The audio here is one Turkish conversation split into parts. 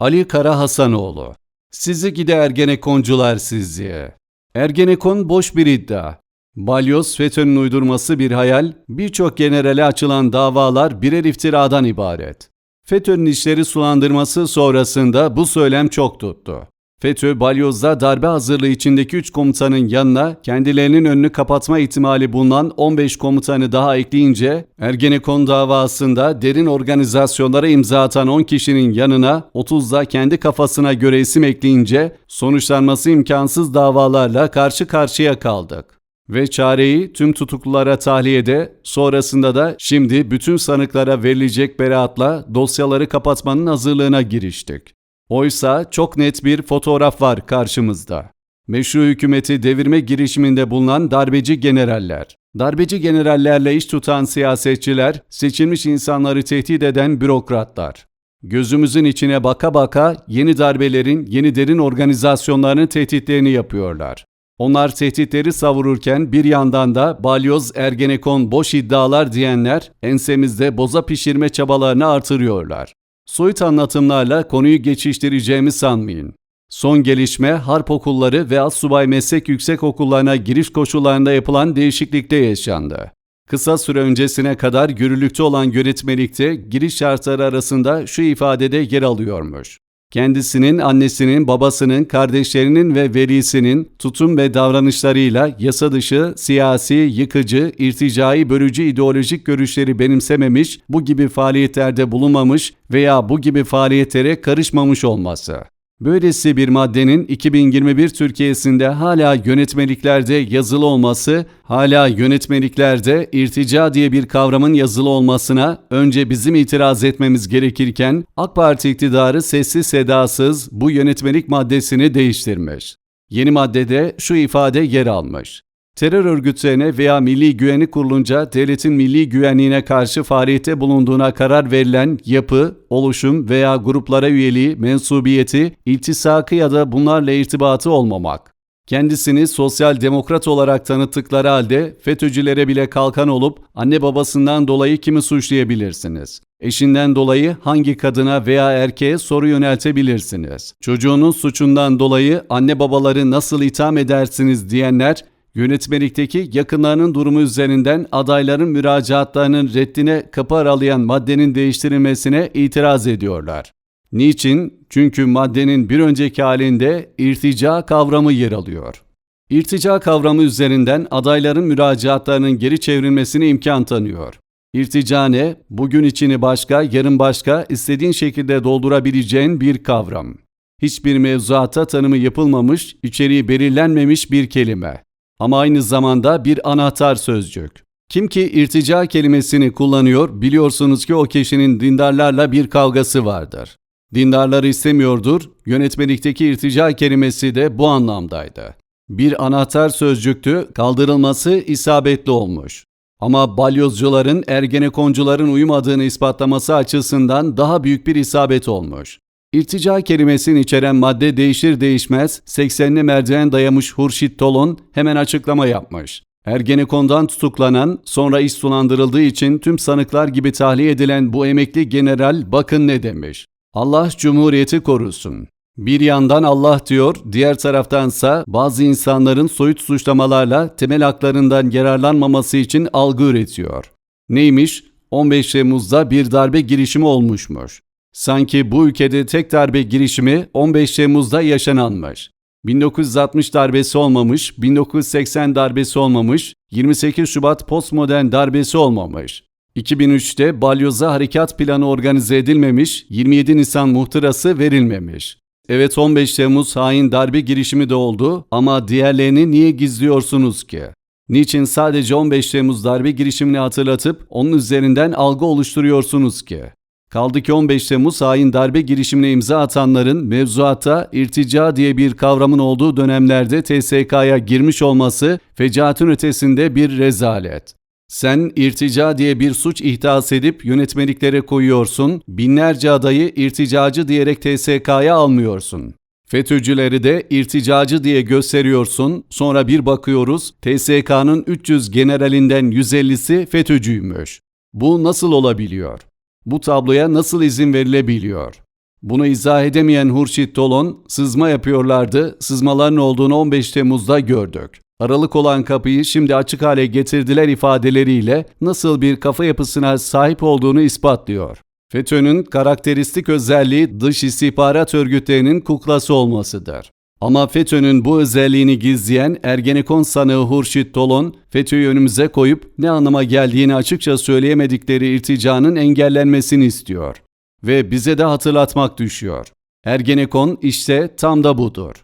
Ali Kara Hasanoğlu Sizi gide Ergenekoncular sizi. Ergenekon boş bir iddia. Balyoz FETÖ'nün uydurması bir hayal, birçok generale açılan davalar birer iftiradan ibaret. FETÖ'nün işleri sulandırması sonrasında bu söylem çok tuttu. FETÖ, Balyoz'da darbe hazırlığı içindeki 3 komutanın yanına kendilerinin önünü kapatma ihtimali bulunan 15 komutanı daha ekleyince Ergenekon davasında derin organizasyonlara imza atan 10 kişinin yanına 30 da kendi kafasına göre isim ekleyince sonuçlanması imkansız davalarla karşı karşıya kaldık ve çareyi tüm tutuklulara tahliyede, sonrasında da şimdi bütün sanıklara verilecek beraatla dosyaları kapatmanın hazırlığına giriştik. Oysa çok net bir fotoğraf var karşımızda. Meşru hükümeti devirme girişiminde bulunan darbeci generaller. Darbeci generallerle iş tutan siyasetçiler, seçilmiş insanları tehdit eden bürokratlar. Gözümüzün içine baka baka yeni darbelerin, yeni derin organizasyonların tehditlerini yapıyorlar. Onlar tehditleri savururken bir yandan da balyoz ergenekon boş iddialar diyenler ensemizde boza pişirme çabalarını artırıyorlar. Soyut anlatımlarla konuyu geçiştireceğimi sanmayın. Son gelişme harp okulları ve astsubay meslek yüksek okullarına giriş koşullarında yapılan değişiklikte yaşandı. Kısa süre öncesine kadar yürürlükte olan yönetmelikte giriş şartları arasında şu ifadede yer alıyormuş. Kendisinin, annesinin, babasının, kardeşlerinin ve velisinin tutum ve davranışlarıyla yasa dışı, siyasi, yıkıcı, irticai, bölücü ideolojik görüşleri benimsememiş, bu gibi faaliyetlerde bulunmamış veya bu gibi faaliyetlere karışmamış olması. Böylesi bir maddenin 2021 Türkiye'sinde hala yönetmeliklerde yazılı olması, hala yönetmeliklerde irtica diye bir kavramın yazılı olmasına önce bizim itiraz etmemiz gerekirken AK Parti iktidarı sessiz sedasız bu yönetmelik maddesini değiştirmiş. Yeni maddede şu ifade yer almış. Terör örgütlerine veya milli güveni kurulunca devletin milli güvenliğine karşı faaliyette bulunduğuna karar verilen yapı, oluşum veya gruplara üyeliği, mensubiyeti, iltisakı ya da bunlarla irtibatı olmamak. Kendisini sosyal demokrat olarak tanıttıkları halde FETÖ'cülere bile kalkan olup anne babasından dolayı kimi suçlayabilirsiniz? Eşinden dolayı hangi kadına veya erkeğe soru yöneltebilirsiniz? Çocuğunun suçundan dolayı anne babaları nasıl itham edersiniz diyenler Yönetmelikteki yakınlarının durumu üzerinden adayların müracaatlarının reddine kapı aralayan maddenin değiştirilmesine itiraz ediyorlar. Niçin? Çünkü maddenin bir önceki halinde irtica kavramı yer alıyor. İrtica kavramı üzerinden adayların müracaatlarının geri çevrilmesine imkan tanıyor. İrtica ne? Bugün içini başka, yarın başka, istediğin şekilde doldurabileceğin bir kavram. Hiçbir mevzuata tanımı yapılmamış, içeriği belirlenmemiş bir kelime ama aynı zamanda bir anahtar sözcük. Kim ki irtica kelimesini kullanıyor, biliyorsunuz ki o kişinin dindarlarla bir kavgası vardır. Dindarları istemiyordur, yönetmelikteki irtica kelimesi de bu anlamdaydı. Bir anahtar sözcüktü, kaldırılması isabetli olmuş. Ama balyozcuların, ergenekoncuların uyumadığını ispatlaması açısından daha büyük bir isabet olmuş. İrtica kelimesini içeren madde değişir değişmez 80'li merdiven dayamış Hurşit Tolon hemen açıklama yapmış. Ergenekon'dan tutuklanan, sonra iş sulandırıldığı için tüm sanıklar gibi tahliye edilen bu emekli general bakın ne demiş. Allah Cumhuriyeti korusun. Bir yandan Allah diyor, diğer taraftansa bazı insanların soyut suçlamalarla temel haklarından yararlanmaması için algı üretiyor. Neymiş? 15 Temmuz'da bir darbe girişimi olmuşmuş. Sanki bu ülkede tek darbe girişimi 15 Temmuz'da yaşananmış. 1960 darbesi olmamış, 1980 darbesi olmamış, 28 Şubat postmodern darbesi olmamış. 2003'te Balyoz'a harekat planı organize edilmemiş, 27 Nisan muhtırası verilmemiş. Evet 15 Temmuz hain darbe girişimi de oldu ama diğerlerini niye gizliyorsunuz ki? Niçin sadece 15 Temmuz darbe girişimini hatırlatıp onun üzerinden algı oluşturuyorsunuz ki? Kaldı ki 15 Temmuz hain darbe girişimine imza atanların mevzuata irtica diye bir kavramın olduğu dönemlerde TSK'ya girmiş olması fecaatın ötesinde bir rezalet. Sen irtica diye bir suç ihdas edip yönetmeliklere koyuyorsun, binlerce adayı irticacı diyerek TSK'ya almıyorsun. FETÖ'cüleri de irticacı diye gösteriyorsun, sonra bir bakıyoruz TSK'nın 300 generalinden 150'si FETÖ'cüymüş. Bu nasıl olabiliyor? Bu tabloya nasıl izin verilebiliyor? Bunu izah edemeyen Hurşit Dolon, sızma yapıyorlardı, sızmaların olduğunu 15 Temmuz'da gördük. Aralık olan kapıyı şimdi açık hale getirdiler ifadeleriyle nasıl bir kafa yapısına sahip olduğunu ispatlıyor. FETÖ'nün karakteristik özelliği dış istihbarat örgütlerinin kuklası olmasıdır. Ama FETÖ'nün bu özelliğini gizleyen Ergenekon sanığı Hurşit Dolon, FETÖ'yü önümüze koyup ne anlama geldiğini açıkça söyleyemedikleri irticanın engellenmesini istiyor. Ve bize de hatırlatmak düşüyor. Ergenekon işte tam da budur.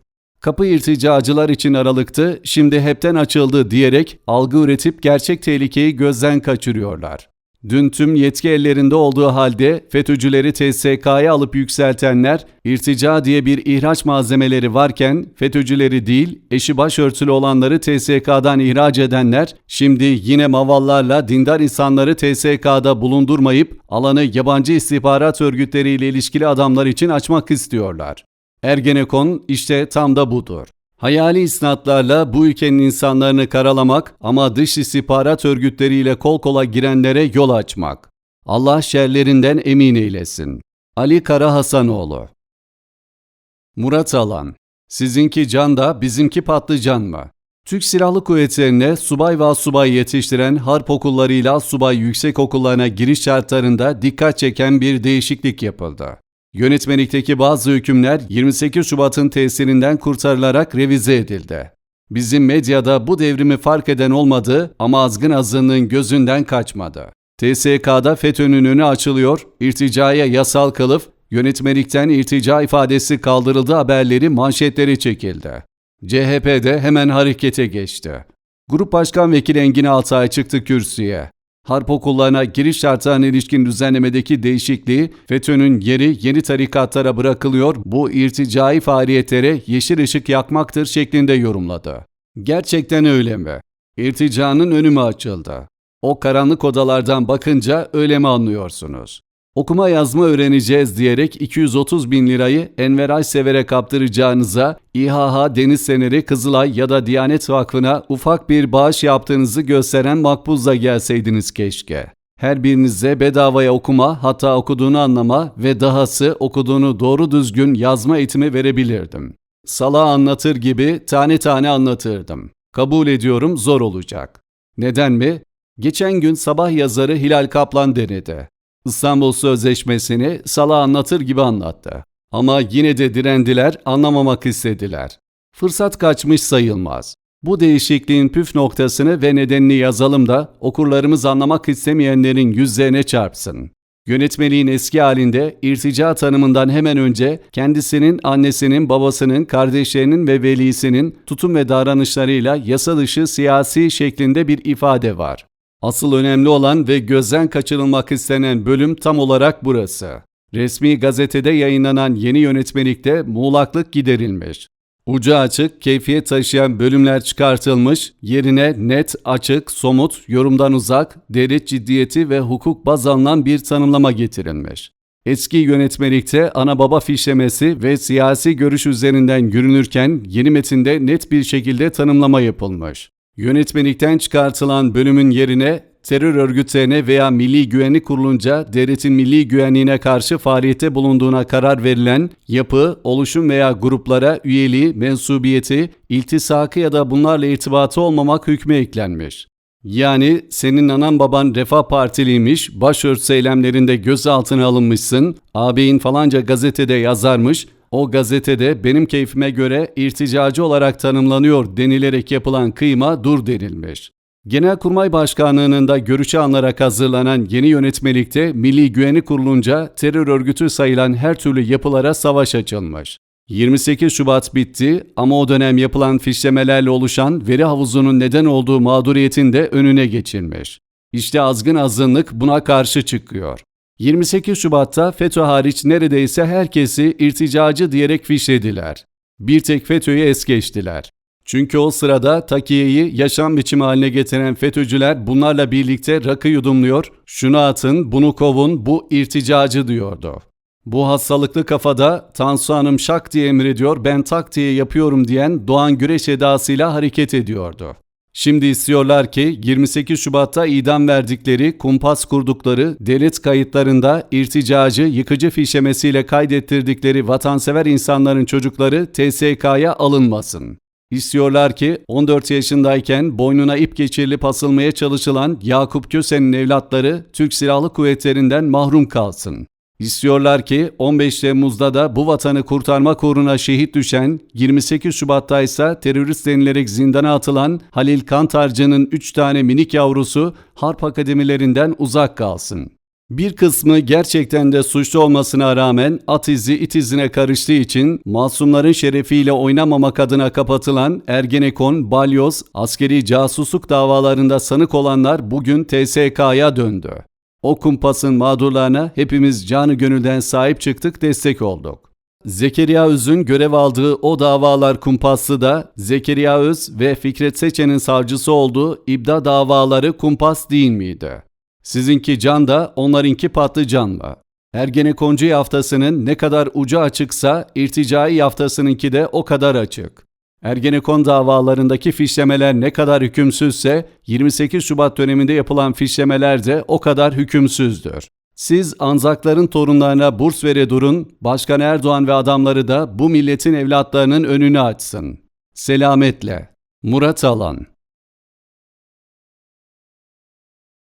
Kapı irticacılar için aralıktı, şimdi hepten açıldı diyerek algı üretip gerçek tehlikeyi gözden kaçırıyorlar. Dün tüm yetki ellerinde olduğu halde FETÖ'cüleri TSK'ya alıp yükseltenler, irtica diye bir ihraç malzemeleri varken FETÖ'cüleri değil, eşi başörtülü olanları TSK'dan ihraç edenler, şimdi yine mavallarla dindar insanları TSK'da bulundurmayıp alanı yabancı istihbarat örgütleriyle ilişkili adamlar için açmak istiyorlar. Ergenekon işte tam da budur. Hayali isnatlarla bu ülkenin insanlarını karalamak ama dış istihbarat örgütleriyle kol kola girenlere yol açmak. Allah şerlerinden emin eylesin. Ali Kara Hasanoğlu Murat Alan Sizinki can da bizimki patlıcan mı? Türk Silahlı Kuvvetleri'ne subay ve subay yetiştiren harp okullarıyla subay yüksek okullarına giriş şartlarında dikkat çeken bir değişiklik yapıldı. Yönetmelikteki bazı hükümler 28 Şubat'ın tesirinden kurtarılarak revize edildi. Bizim medyada bu devrimi fark eden olmadı ama azgın azınlığın gözünden kaçmadı. TSK'da FETÖ'nün önü açılıyor, irticaya yasal kılıf, yönetmelikten irtica ifadesi kaldırıldı haberleri manşetleri çekildi. CHP de hemen harekete geçti. Grup Başkan Vekili Engin Altay çıktı kürsüye. Harp okullarına giriş şartlarına ilişkin düzenlemedeki değişikliği FETÖ'nün yeri yeni tarikatlara bırakılıyor, bu irticai faaliyetlere yeşil ışık yakmaktır şeklinde yorumladı. Gerçekten öyle mi? İrticanın önü mü açıldı? O karanlık odalardan bakınca öyle mi anlıyorsunuz? Okuma yazma öğreneceğiz diyerek 230 bin lirayı Enver Aysever'e kaptıracağınıza İHH Deniz Feneri Kızılay ya da Diyanet Vakfı'na ufak bir bağış yaptığınızı gösteren makbuzla gelseydiniz keşke. Her birinize bedavaya okuma, hatta okuduğunu anlama ve dahası okuduğunu doğru düzgün yazma eğitimi verebilirdim. Sala anlatır gibi tane tane anlatırdım. Kabul ediyorum zor olacak. Neden mi? Geçen gün sabah yazarı Hilal Kaplan denedi. İstanbul Sözleşmesi'ni Sala anlatır gibi anlattı. Ama yine de direndiler, anlamamak istediler. Fırsat kaçmış sayılmaz. Bu değişikliğin püf noktasını ve nedenini yazalım da okurlarımız anlamak istemeyenlerin yüzlerine çarpsın. Yönetmeliğin eski halinde irtica tanımından hemen önce kendisinin, annesinin, babasının, kardeşlerinin ve velisinin tutum ve davranışlarıyla yasa dışı siyasi şeklinde bir ifade var. Asıl önemli olan ve gözden kaçırılmak istenen bölüm tam olarak burası. Resmi gazetede yayınlanan yeni yönetmelikte muğlaklık giderilmiş. Ucu açık, keyfiyet taşıyan bölümler çıkartılmış, yerine net, açık, somut, yorumdan uzak, deri ciddiyeti ve hukuk baz alınan bir tanımlama getirilmiş. Eski yönetmelikte ana baba fişlemesi ve siyasi görüş üzerinden yürünürken yeni metinde net bir şekilde tanımlama yapılmış. Yönetmelikten çıkartılan bölümün yerine terör örgütlerine veya Milli Güvenlik Kurulunca devletin milli güvenliğine karşı faaliyette bulunduğuna karar verilen yapı, oluşum veya gruplara üyeliği, mensubiyeti, iltisakı ya da bunlarla irtibatı olmamak hükmü eklenmiş. Yani senin anan baban Refah Partiliymiş, başörtüsü eylemlerinde gözaltına alınmışsın, ağabeyin falanca gazetede yazarmış, o gazetede benim keyfime göre irticacı olarak tanımlanıyor denilerek yapılan kıyma dur denilmiş. Genelkurmay Başkanlığı'nın da görüşe alınarak hazırlanan yeni yönetmelikte Milli Güvenlik Kurulunca terör örgütü sayılan her türlü yapılara savaş açılmış. 28 Şubat bitti ama o dönem yapılan fişlemelerle oluşan veri havuzunun neden olduğu mağduriyetin de önüne geçilmiş. İşte azgın azınlık buna karşı çıkıyor. 28 Şubat'ta FETÖ hariç neredeyse herkesi irticacı diyerek fişlediler. Bir tek FETÖ'yü es geçtiler. Çünkü o sırada takiyeyi yaşam biçimi haline getiren FETÖ'cüler bunlarla birlikte rakı yudumluyor, şunu atın, bunu kovun, bu irticacı diyordu. Bu hastalıklı kafada Tansu Hanım şak diye emrediyor, ben tak diye yapıyorum diyen Doğan Güreş edasıyla hareket ediyordu. Şimdi istiyorlar ki 28 Şubat'ta idam verdikleri, kumpas kurdukları, devlet kayıtlarında irticacı, yıkıcı fişemesiyle kaydettirdikleri vatansever insanların çocukları TSK'ya alınmasın. İstiyorlar ki 14 yaşındayken boynuna ip geçirilip asılmaya çalışılan Yakup Köse'nin evlatları Türk Silahlı Kuvvetlerinden mahrum kalsın. İstiyorlar ki 15 Temmuz'da da bu vatanı kurtarmak uğruna şehit düşen, 28 Şubat'ta ise terörist denilerek zindana atılan Halil Kantarcı'nın 3 tane minik yavrusu harp akademilerinden uzak kalsın. Bir kısmı gerçekten de suçlu olmasına rağmen at izi it izine karıştığı için masumların şerefiyle oynamamak adına kapatılan Ergenekon, Balyoz, askeri casusluk davalarında sanık olanlar bugün TSK'ya döndü. O kumpasın mağdurlarına hepimiz canı gönülden sahip çıktık, destek olduk. Zekeriya Öz'ün görev aldığı o davalar kumpası da Zekeriya Öz ve Fikret Seçen'in savcısı olduğu ibda davaları kumpas değil miydi? Sizinki can da onlarınki patlıcan mı? Ergenekoncu yaftasının ne kadar ucu açıksa irticai yaftasınınki de o kadar açık. Ergenekon davalarındaki fişlemeler ne kadar hükümsüzse 28 Şubat döneminde yapılan fişlemeler de o kadar hükümsüzdür. Siz Anzakların torunlarına burs vere durun, Başkan Erdoğan ve adamları da bu milletin evlatlarının önünü açsın. Selametle. Murat Alan